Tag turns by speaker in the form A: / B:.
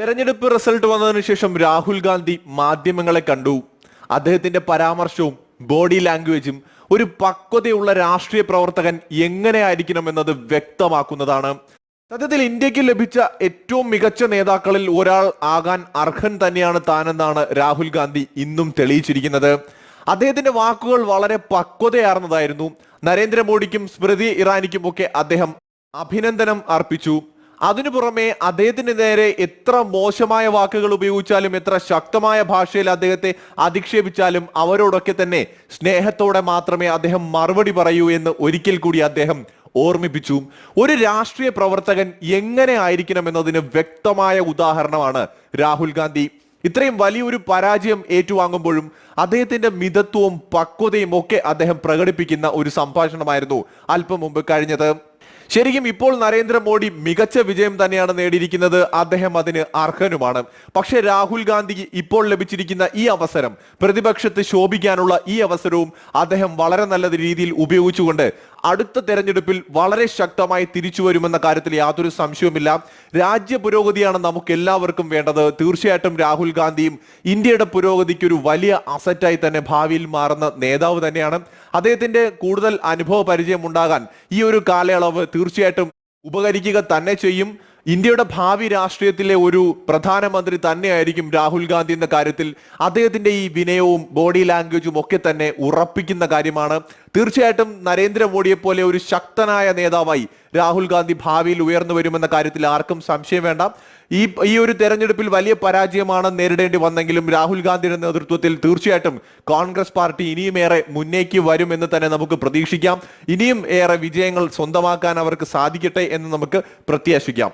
A: തെരഞ്ഞെടുപ്പ് റിസൾട്ട് വന്നതിന് ശേഷം രാഹുൽ ഗാന്ധി മാധ്യമങ്ങളെ കണ്ടു. അദ്ദേഹത്തിന്റെ പരാമർശവും ബോഡി ലാംഗ്വേജും ഒരു പക്വതയുള്ള രാഷ്ട്രീയ പ്രവർത്തകൻ എങ്ങനെ എങ്ങനെയായിരിക്കണം എന്നത് വ്യക്തമാക്കുന്നതാണ്. സത്യത്തിൽ ഇന്ത്യയ്ക്ക് ലഭിച്ച ഏറ്റവും മികച്ച നേതാക്കളിൽ ഒരാൾ ആകാൻ അർഹൻ തന്നെയാണ് താനെന്നാണ് രാഹുൽ ഗാന്ധി ഇന്നും തെളിയിച്ചിരിക്കുന്നത്. അദ്ദേഹത്തിന്റെ വാക്കുകൾ വളരെ പക്വതയാർന്നതായിരുന്നു. നരേന്ദ്രമോദിക്കും സ്മൃതി ഇറാനിക്കും ഒക്കെ അദ്ദേഹം അഭിനന്ദനം അർപ്പിച്ചു. അതിനു പുറമെ അദ്ദേഹത്തിന് നേരെ എത്ര മോശമായ വാക്കുകൾ ഉപയോഗിച്ചാലും എത്ര ശക്തമായ ഭാഷയിൽ അദ്ദേഹത്തെ അധിക്ഷേപിച്ചാലും അവരോടൊക്കെ തന്നെ സ്നേഹത്തോടെ മാത്രമേ അദ്ദേഹം മറുപടി പറയൂ എന്ന് ഒരിക്കൽ കൂടി അദ്ദേഹം ഓർമ്മിപ്പിച്ചു. ഒരു രാഷ്ട്രീയ പ്രവർത്തകൻ എങ്ങനെ ആയിരിക്കണം എന്നതിന് വ്യക്തമായ ഉദാഹരണമാണ് രാഹുൽ ഗാന്ധി. ഇത്രയും വലിയൊരു പരാജയം ഏറ്റുവാങ്ങുമ്പോഴും അദ്ദേഹത്തിന്റെ മിതത്വവും പക്വതയും ഒക്കെ അദ്ദേഹം പ്രകടിപ്പിക്കുന്ന ഒരു സംഭാഷണമായിരുന്നു അല്പം മുമ്പ് കഴിഞ്ഞത്. ശരിക്കും ഇപ്പോൾ നരേന്ദ്രമോദി മികച്ച വിജയം തന്നെയാണ് നേടിയിരിക്കുന്നത്. അദ്ദേഹം അതിന് അർഹനുമാണ്. പക്ഷെ രാഹുൽ ഗാന്ധി ഇപ്പോൾ ലഭിച്ചിരിക്കുന്ന ഈ അവസരം പ്രതിപക്ഷത്ത് ശോഭിക്കാനുള്ള ഈ അവസരവും അദ്ദേഹം വളരെ നല്ല രീതിയിൽ ഉപയോഗിച്ചുകൊണ്ട് അടുത്ത തെരഞ്ഞെടുപ്പിൽ വളരെ ശക്തമായി തിരിച്ചു വരുമെന്ന കാര്യത്തിൽ യാതൊരു സംശയവുമില്ല. രാജ്യ പുരോഗതിയാണ് നമുക്ക് എല്ലാവർക്കും വേണ്ടത്. തീർച്ചയായിട്ടും രാഹുൽ ഗാന്ധിയും ഇന്ത്യയുടെ പുരോഗതിക്ക് ഒരു വലിയ അസറ്റായി തന്നെ ഭാവിയിൽ മാറുന്ന നേതാവ് തന്നെയാണ്. അദ്ദേഹത്തിന്റെ കൂടുതൽ അനുഭവ പരിചയം ഉണ്ടാകാൻ ഈ ഒരു കാലയളവ് തീർച്ചയായിട്ടും ഉപകരിക്കുക തന്നെ ചെയ്യും. ഇന്ത്യയുടെ ഭാവി രാഷ്ട്രീയത്തിലെ ഒരു പ്രധാനമന്ത്രി തന്നെയായിരിക്കും രാഹുൽ ഗാന്ധി എന്ന കാര്യത്തിൽ അദ്ദേഹത്തിന്റെ ഈ വിനയവും ബോഡി ലാംഗ്വേജും ഒക്കെ തന്നെ ഉറപ്പിക്കുന്ന കാര്യമാണ്. തീർച്ചയായിട്ടും നരേന്ദ്രമോദിയെ പോലെ ഒരു ശക്തനായ നേതാവായി രാഹുൽ ഗാന്ധി ഭാവിയിൽ ഉയർന്നു വരുമെന്ന കാര്യത്തിൽ ആർക്കും സംശയം വേണ്ട. ഈ ഈ ഒരു തെരഞ്ഞെടുപ്പിൽ വലിയ പരാജയമാണ് നേരിടേണ്ടി വന്നെങ്കിലും രാഹുൽ ഗാന്ധിയുടെ നേതൃത്വത്തിൽ തീർച്ചയായിട്ടും കോൺഗ്രസ് പാർട്ടി ഇനിയും ഏറെ മുന്നേക്ക് വരുമെന്ന് തന്നെ നമുക്ക് പ്രതീക്ഷിക്കാം. ഇനിയും ഏറെ വിജയങ്ങൾ സ്വന്തമാക്കാൻ അവർക്ക് സാധിക്കട്ടെ എന്ന് നമുക്ക് പ്രത്യാശിക്കാം.